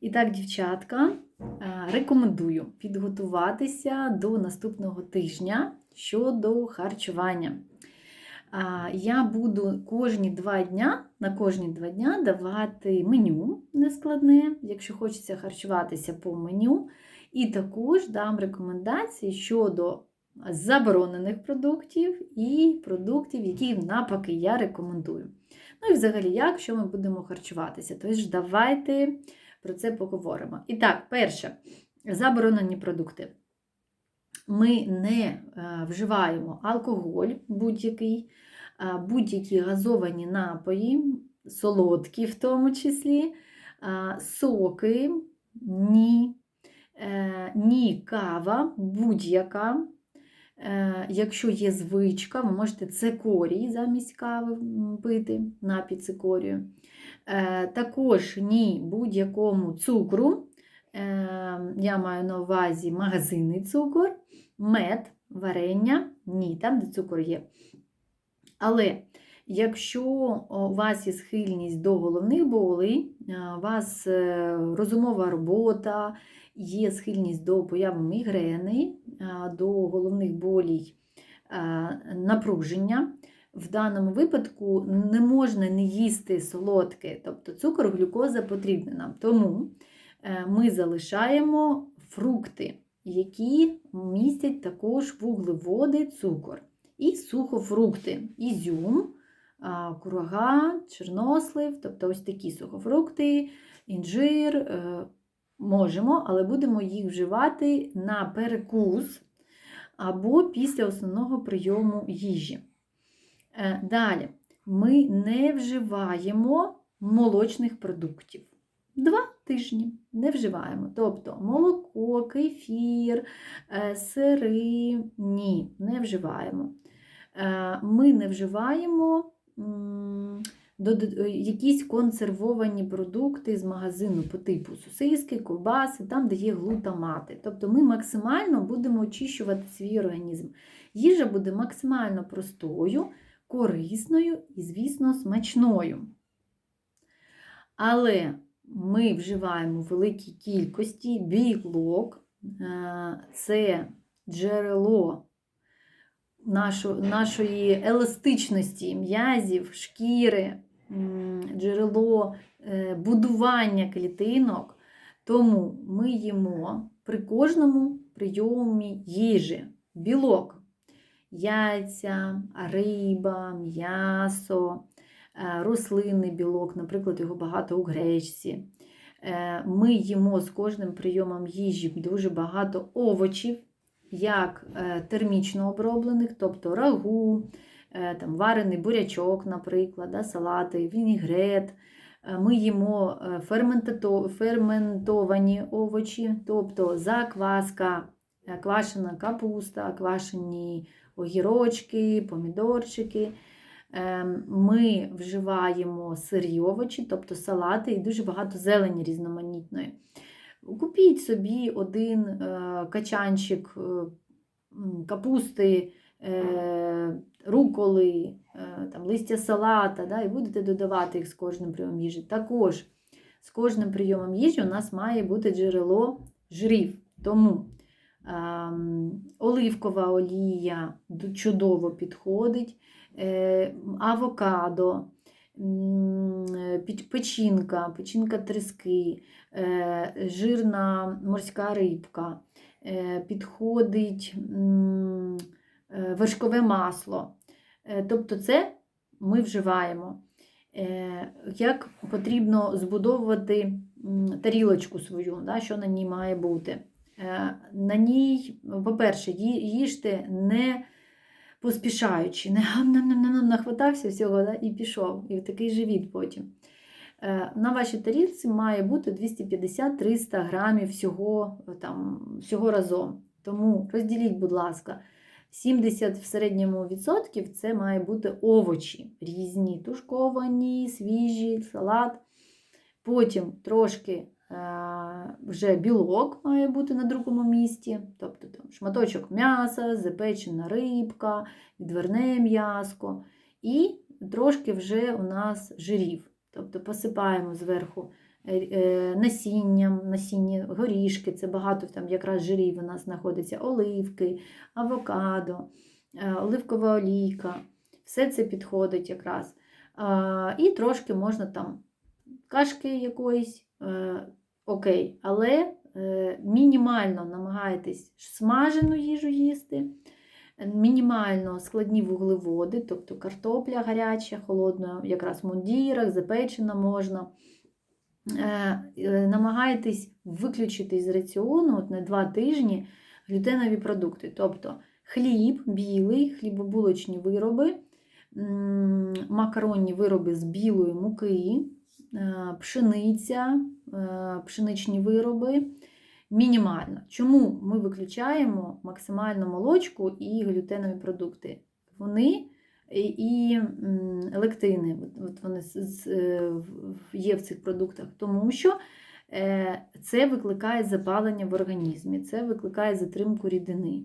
І так, дівчатка, е, рекомендую підготуватися до наступного тижня щодо харчування. Я буду кожні два дня, на кожні два дня давати меню нескладне, якщо хочеться харчуватися по меню. І також дам рекомендації щодо заборонених продуктів і продуктів, які навпаки я рекомендую. Ну і взагалі, як що ми будемо харчуватися. Тож, давайте про це поговоримо. І так, перше, заборонені продукти. Ми не е, вживаємо алкоголь будь-який, е, будь-які газовані напої, солодкі в тому числі, е, соки, ні, ні кава, будь-яка. Якщо є звичка, ви можете цикорій замість кави пити напій цикорію. Також ні будь-якому цукру. Я маю на увазі магазинний цукор, мед, варення, ні, там, де цукор є. Але якщо у вас є схильність до головних болей, у вас е, розумова робота, є схильність до появи мігрени, до головних болій напруження, в даному випадку не можна не їсти солодке, тобто цукор, глюкоза потрібна нам. Тому е, ми залишаємо фрукти які містять також вуглеводи, цукор. І сухофрукти, ізюм, курага, чорнослив, тобто ось такі сухофрукти, інжир. Е, можемо, але будемо їх вживати на перекус або після основного прийому їжі. Е, далі, ми не вживаємо молочних продуктів. Два тижні не вживаємо. Тобто молоко, кефір, е, сири ні, не вживаємо. Е, ми не вживаємо якісь консервовані продукти з магазину по типу сосиски, ковбаси, там, де є глутамати. Тобто ми максимально будемо очищувати свій організм. Їжа буде максимально простою, корисною і, звісно, смачною. Але ми вживаємо великій кількості білок, е, це джерело нашої еластичності м'язів, шкіри, джерело е, будування клітинок. Тому ми їмо при кожному прийомі їжі білок, яйця, риба, м'ясо. Е, рослинний білок, наприклад, його багато у гречці. Е, ми їмо з кожним прийомом їжі дуже багато овочів, як е, термічно оброблених, тобто рагу, там, варений бурячок, наприклад, да, салати, вінігрет. Ми їмо ферментовані овочі, тобто закваска, квашена капуста, квашені огірочки, помідорчики. Ем, ми вживаємо сирі овочі, тобто салати, і дуже багато зелені різноманітної. Купіть собі один е, качанчик е, капусти, е, руколи, там, листя салата, да, і будете додавати їх з кожним прийомом їжі. Також з кожним прийомом їжі у нас має бути джерело жирів. Тому оливкова олія чудово підходить. Е, авокадо, печінка, печінка трески, е, жирна морська рибка, е, підходить вершкове масло. Тобто це ми вживаємо. Як потрібно збудовувати тарілочку свою, що на ній має бути. На ній, по-перше, їжте не поспішаючи, не нахватався всього да, і пішов. І такий живіт потім. Е, на вашій тарілці має бути 250-300 грамів всього, там, всього разом. Тому розділіть, будь ласка, 70 в середньому відсотків це має бути овочі різні, тушковані, свіжі, салат. Потім трошки Е, вже білок має бути на другому місці, тобто там шматочок м'яса, запечена рибка, відверне м'яско. І трошки вже у нас жирів. Тобто посипаємо зверху е, е, насінням, насіння, горішки, це багато там якраз жирів у нас знаходиться, оливки, авокадо, е, оливкова олійка. Все це підходить якраз. І трошки можна там кашки якоїсь, е, окей, але е, мінімально намагайтесь смажену їжу їсти, мінімально складні вуглеводи, тобто картопля гаряча, холодна, якраз в мундірах, запечена можна. Е, е, Намагайтесь виключити з раціону от на 2 тижні глютенові продукти, тобто хліб білий, хлібобулочні вироби, макаронні вироби з білої муки, пшениця, е, пшеничні вироби. Мінімально. Чому ми виключаємо максимально молочку і глютенові продукти? Вони і- лектини, от- вони е, є в цих продуктах, тому що е, це викликає запалення в організмі, це викликає затримку рідини.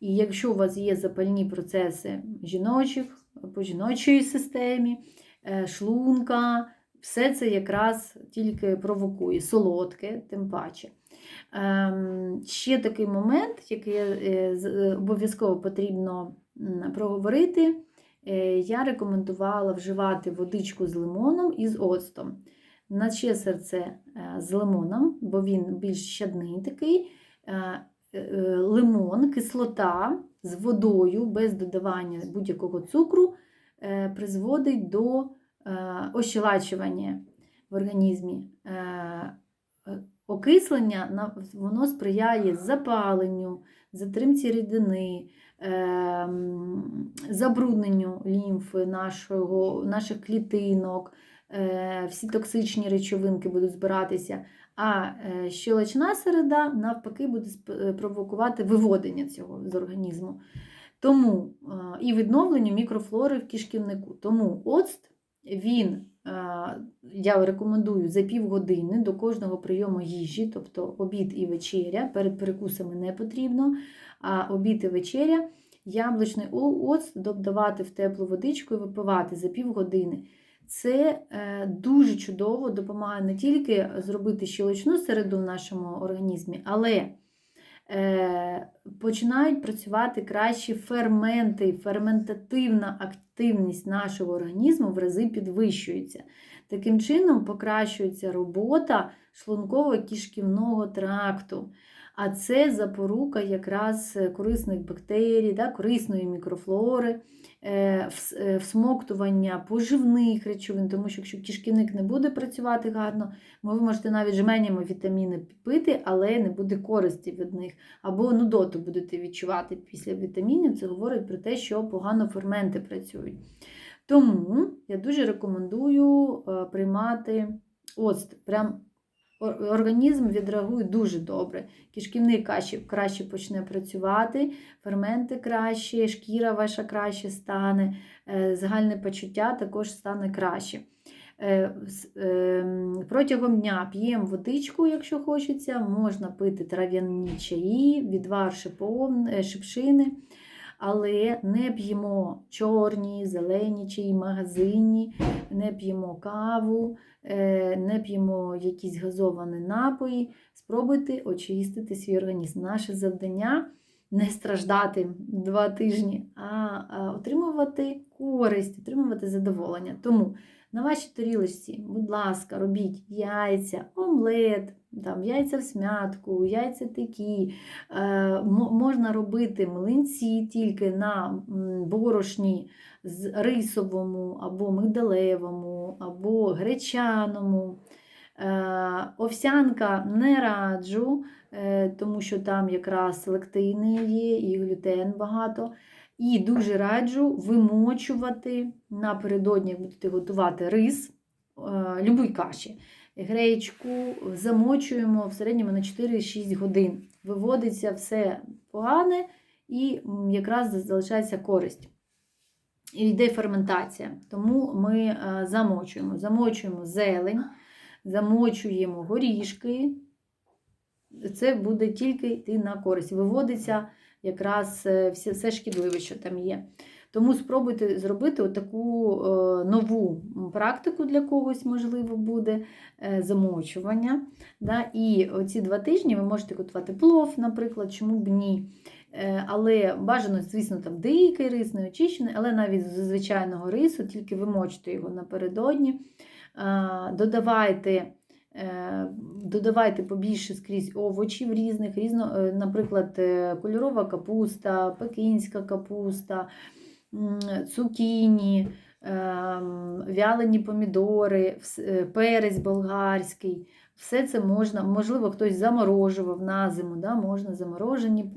І якщо у вас є запальні процеси жіночих, по жіночій системі, е, шлунка, все це якраз тільки провокує, солодке, тим паче. Ем, Ще такий момент, який е, е, обов'язково потрібно проговорити. Е, Я рекомендувала вживати водичку з лимоном і з оцтом. На ще серце з лимоном, бо він більш щадний такий. Лимон, кислота з водою без додавання будь-якого цукру призводить до ощелачування в організмі. Е, е, Окислення воно сприяє запаленню, затримці рідини, забрудненню лімфи нашого, наших клітинок, е, всі токсичні речовинки будуть збиратися. А е, щелочна середа, навпаки, буде е, провокувати виводення цього з організму. Тому е, і відновлення мікрофлори в кишківнику. Тому оцт він, е, я рекомендую за півгодини до кожного прийому їжі, тобто обід і вечеря. Перед перекусами не потрібно, а обід і вечеря. Яблучний оцт додавати в теплу водичку і випивати за півгодини. Це е, дуже чудово допомагає не тільки зробити щелочну середу в нашому організмі, але починають працювати кращі ферменти, ферментативна активність нашого організму в рази підвищується. Таким чином покращується робота шлунково-кішківного тракту. А це запорука якраз корисних бактерій, да, корисної мікрофлори, е, е, всмоктування поживних речовин, тому що якщо кишківник не буде працювати гарно, ви можете навіть жменями вітаміни пити, але не буде користі від них. Або нудоту будете відчувати після вітамінів. Це говорить про те, що погано ферменти працюють. Тому я дуже рекомендую е, приймати оцт. Прям організм відреагує дуже добре. Кишківник краще, краще почне працювати, ферменти краще, шкіра ваша краще стане, е, загальне почуття також стане краще. Е, ем, Протягом дня п'ємо водичку, якщо хочеться, можна пити трав'яні чаї, відвар е, шипшини, але не п'ємо чорні, зелені чаї, магазинні, не п'ємо каву, е, не п'ємо якісь газовані напої. Спробуйте очистити свій організм. Наше завдання не страждати два тижні, а отримувати користь, отримувати задоволення. Тому на вашій тарілочці, будь ласка, робіть яйця, омлет, там, яйця в смятку, яйця такі. Е, можна робити млинці тільки на борошні з рисовому або мигдалевому, або гречаному. Е, Овсянка не раджу, е, тому що там якраз лектини є і глютен багато. І дуже раджу вимочувати напередодні, як будете готувати рис е, любої каші. Гречку замочуємо в середньому на 4-6 годин. Виводиться все погане і якраз залишається користь. І йде ферментація. Тому ми е, замочуємо. Замочуємо зелень, замочуємо горішки. Це буде тільки йти на користь. Виводиться якраз е, все, все шкідливе, що там є. Тому спробуйте зробити таку нову практику для когось, можливо, буде е, замочування. Да? І оці два тижні ви можете готувати плов, наприклад, чому б ні. Е, Але бажано, звісно, там дикий рис, не очищений, але навіть з звичайного рису, тільки ви мочите його напередодні. Додавайте. Е, Додавайте побільше скрізь овочів різних, різно, е, наприклад, е, кольорова капуста, пекінська капуста, цукіні, ем, вялені помідори, е, перець болгарський. Все це можна, можливо, хтось заморожував на зиму, да, можна заморожені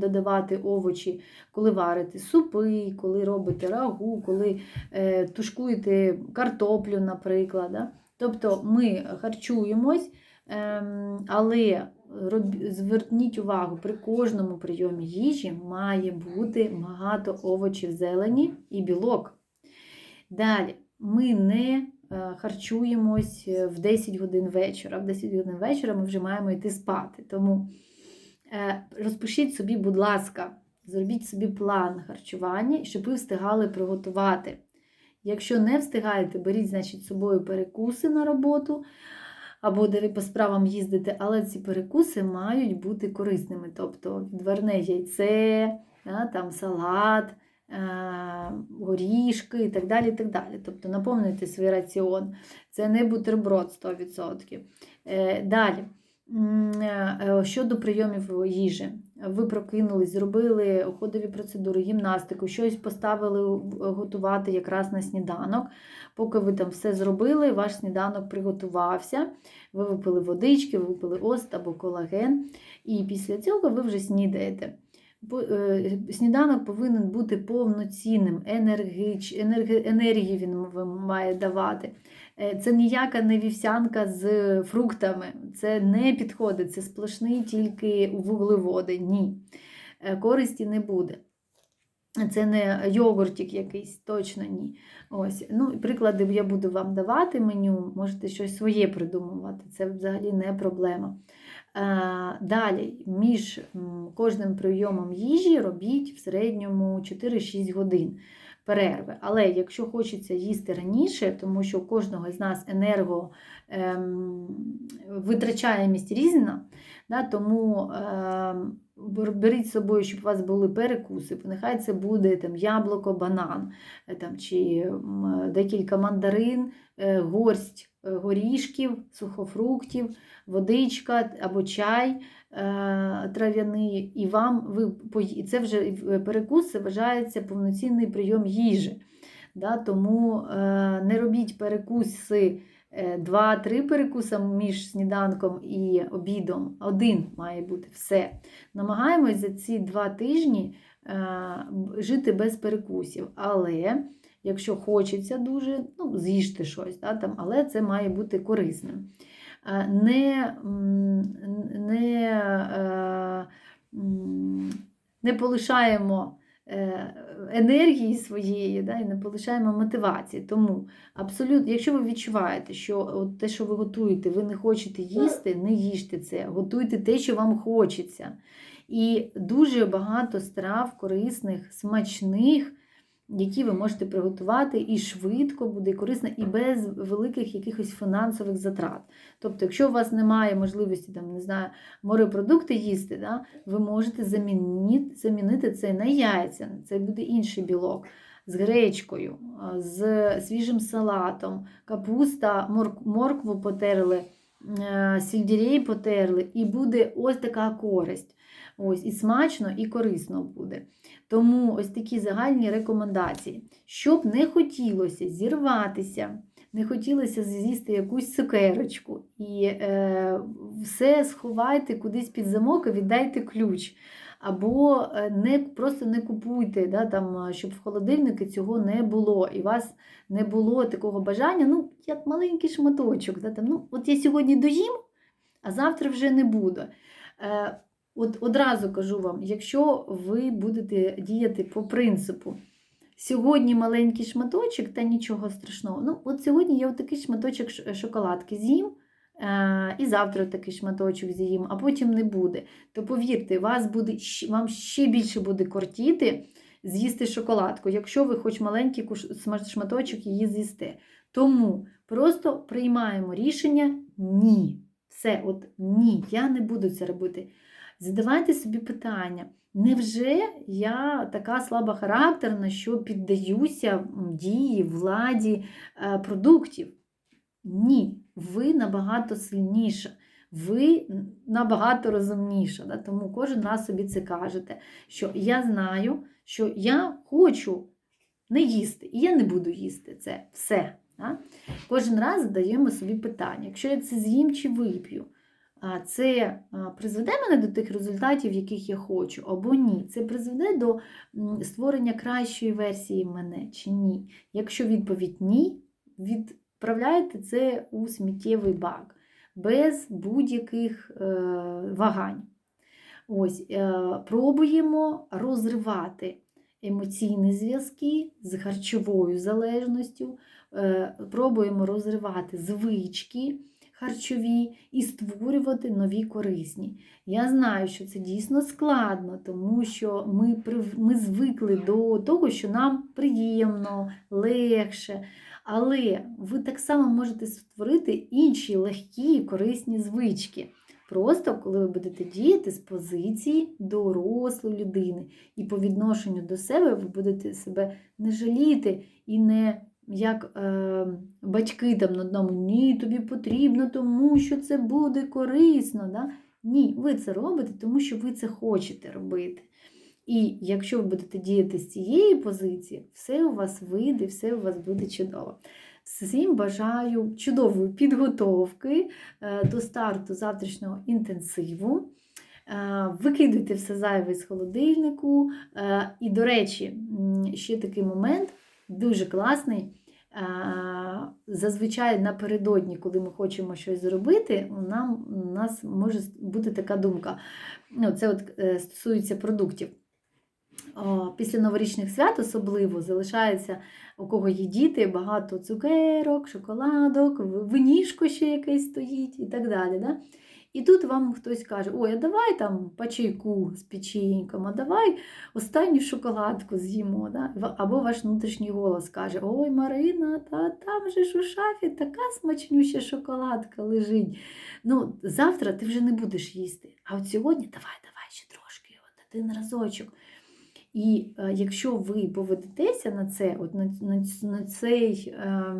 додавати овочі, коли варите супи, коли робите рагу, коли е, тушкуєте картоплю, наприклад. Да. Тобто ми харчуємось, ем, але зверніть увагу, при кожному прийомі їжі має бути багато овочів зелені і білок. Далі, ми не е, харчуємось е, в 10 годин вечора. В 10 годин вечора ми вже маємо йти спати. Тому е, розпишіть собі, будь ласка, зробіть собі план харчування, щоб ви встигали приготувати. Якщо не встигаєте, беріть, значить, з собою перекуси на роботу, або де по справам їздите, але ці перекуси мають бути корисними. Тобто відварне яйце, там салат, е, горішки і так далі. так далі. Тобто наповнюйте свій раціон. Це не бутерброд 100%. Е, Далі. Е, Щодо прийомів їжі, ви прокинулись, зробили ходові процедури, гімнастику, щось поставили готувати якраз на сніданок. Поки ви там все зробили, ваш сніданок приготувався, ви випили водички, ви випили ост або колаген, і після цього ви вже снідаєте. Е, Сніданок повинен бути повноцінним, енергії він має давати. Е, Це ніяка не вівсянка з фруктами. Це не підходить, це сплошний тільки вуглеводи. Ні. Е, Користі не буде. Це не йогуртик якийсь, точно ні. Ось. Ну, приклади я буду вам давати меню, можете щось своє придумувати, це взагалі не проблема. Е, Далі, між кожним прийомом їжі робіть в середньому 4-6 годин перерви. Але якщо хочеться їсти раніше, тому що у кожного з нас енерго ем, витрачаємість різна, да, тому ем, беріть з собою, щоб у вас були перекуси. Нехай це буде там, яблуко, банан, е, там, чи декілька мандарин, е, горсть е, горішків, сухофруктів, водичка або чай трав'яний, і вам ви це вже перекус, це вважається повноцінний прийом їжі. Да, тому не робіть перекуси. Е, Два-три перекуси між сніданком і обідом. Один має бути все. Намагаємось за ці два тижні е, жити без перекусів. Але якщо хочеться дуже, ну, з'їжте щось, да, там, але це має бути корисним. Е, Не, не, не полишаємо енергії своєї да, і не полишаємо мотивації. Тому абсолютно, якщо ви відчуваєте, що от те, що ви готуєте, ви не хочете їсти, не їжте це, готуйте те, що вам хочеться. І дуже багато страв корисних, смачних, які ви можете приготувати і швидко буде і корисно, і без великих якихось фінансових затрат. Тобто, якщо у вас немає можливості там, не знаю, морепродукти їсти, да, ви можете замінити, замінити це на яйця, це буде інший білок. З гречкою, з свіжим салатом, капуста, морк- моркву потерли, е, сельдерей потерли, і буде ось така користь. Ось, і смачно, і корисно буде. Тому ось такі загальні рекомендації. Щоб не хотілося зірватися, не хотілося з'їсти якусь цукерочку і е, все сховайте кудись під замок і віддайте ключ. Або е, не, просто не купуйте, да, там, е, щоб в холодильнику цього не було, і у вас не було такого бажання, ну, як маленький шматочок. Да, там, ну, от я сьогодні доїм, а завтра вже не буду. Е, От одразу кажу вам, якщо ви будете діяти по принципу, сьогодні маленький шматочок та нічого страшного. Ну, от сьогодні я такий шматочок шоколадки з'їм, е, і завтра такий шматочок з'їм, а потім не буде. То повірте, вас буде, вам ще більше буде кортіти з'їсти шоколадку, якщо ви хоч маленький шматочок її з'їсте. Тому просто приймаємо рішення ні. Все, от ні, я не буду це робити. Задавайте собі питання. Невже я така слабохарактерна, що піддаюся дії, владі е, продуктів? Ні, ви набагато сильніша, ви набагато розумніша. Да? Тому кожен раз собі це кажете, що я знаю, що я хочу не їсти, і я не буду їсти це все. Да? Кожен раз задаємо собі питання, якщо я це з'їм чи вип'ю, це призведе мене до тих результатів, яких я хочу, або ні. Це призведе до створення кращої версії мене чи ні. Якщо відповідь ні, відправляйте це у сміттєвий бак без будь-яких е, вагань. Ось, е, пробуємо розривати емоційні зв'язки з харчовою залежністю, е, пробуємо розривати звички харчові і створювати нові корисні. Я знаю, що це дійсно складно, тому що ми, ми звикли до того, що нам приємно, легше. Але ви так само можете створити інші легкі і корисні звички. Просто коли ви будете діяти з позиції дорослої людини, і по відношенню до себе ви будете себе не жаліти і не як е, батьки там на одному ні, тобі потрібно, тому що це буде корисно. Да? Ні, ви це робите, тому що ви це хочете робити. І якщо ви будете діяти з цієї позиції, все у вас вийде, все у вас буде чудово. Всім бажаю чудової підготовки е, до старту завтрашнього інтенсиву. Е, Викидуйте все зайве з холодильнику. Е, І, до речі, ще такий момент дуже класний. Зазвичай напередодні, коли ми хочемо щось зробити, нам, у нас може бути така думка. Ну, це от е, стосується продуктів. Після новорічних свят особливо залишається у кого є діти, багато цукерок, шоколадок, винішко ще якесь стоїть і так далі. Да? І тут вам хтось каже, ой, а давай там по чайку з печеньком, а давай останню шоколадку з'їмо. Да? Або ваш внутрішній голос каже, ой, Марина, та там же ж у шафі така смачнюща шоколадка лежить. Ну, завтра ти вже не будеш їсти. А от сьогодні давай, давай ще трошки, от один разочок. І е, якщо ви поведетеся на це, от на, на, на, цей, е,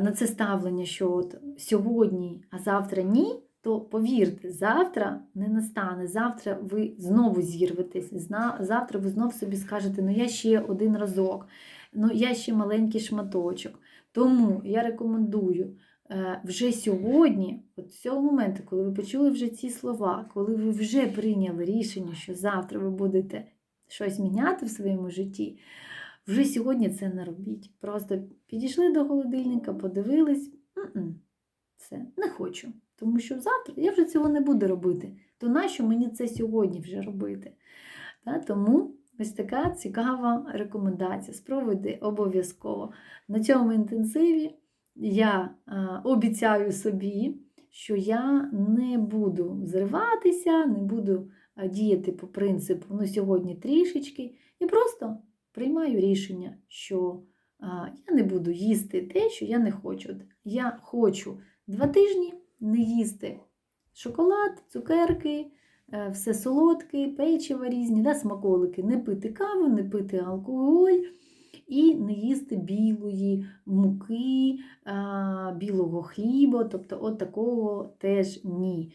на це ставлення, що от сьогодні, а завтра ні, то повірте, завтра не настане. Завтра ви знову зірветесь. Завтра ви знову собі скажете, ну я ще один разок, ну я ще маленький шматочок. Тому я рекомендую е, вже сьогодні, от з цього моменту, коли ви почули вже ці слова, коли ви вже прийняли рішення, що завтра ви будете щось міняти в своєму житті, вже сьогодні це не робіть. Просто підійшли до холодильника, подивились, «М-м, це не хочу. Тому що завтра я вже цього не буду робити. То нащо мені це сьогодні вже робити? Тому ось така цікава рекомендація. Спробуйте обов'язково. На цьому інтенсиві я обіцяю собі, що я не буду зриватися, не буду діяти по принципу ну сьогодні трішечки, і просто приймаю рішення, що я не буду їсти те, що я не хочу. Я хочу два тижні не їсти. Шоколад, цукерки, е, все солодке, печиво різні, да, смаколики, не пити каву, не пити алкоголь і не їсти білої муки, білого хліба, тобто от такого теж ні.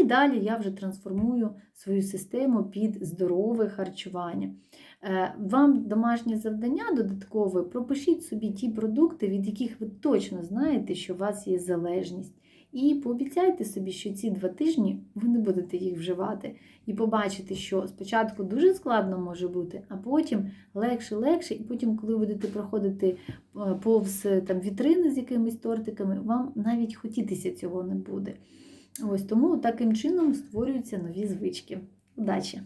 І далі я вже трансформую свою систему під здорове харчування. Е, Вам домашнє завдання додаткове, пропишіть собі ті продукти, від яких ви точно знаєте, що у вас є залежність. І пообіцяйте собі, що ці два тижні ви не будете їх вживати. І побачите, що спочатку дуже складно може бути, а потім легше, легше, і потім, коли будете проходити е, повз там, вітрини з якимись тортиками, вам навіть хотітися цього не буде. Ось тому таким чином створюються нові звички. Удачі!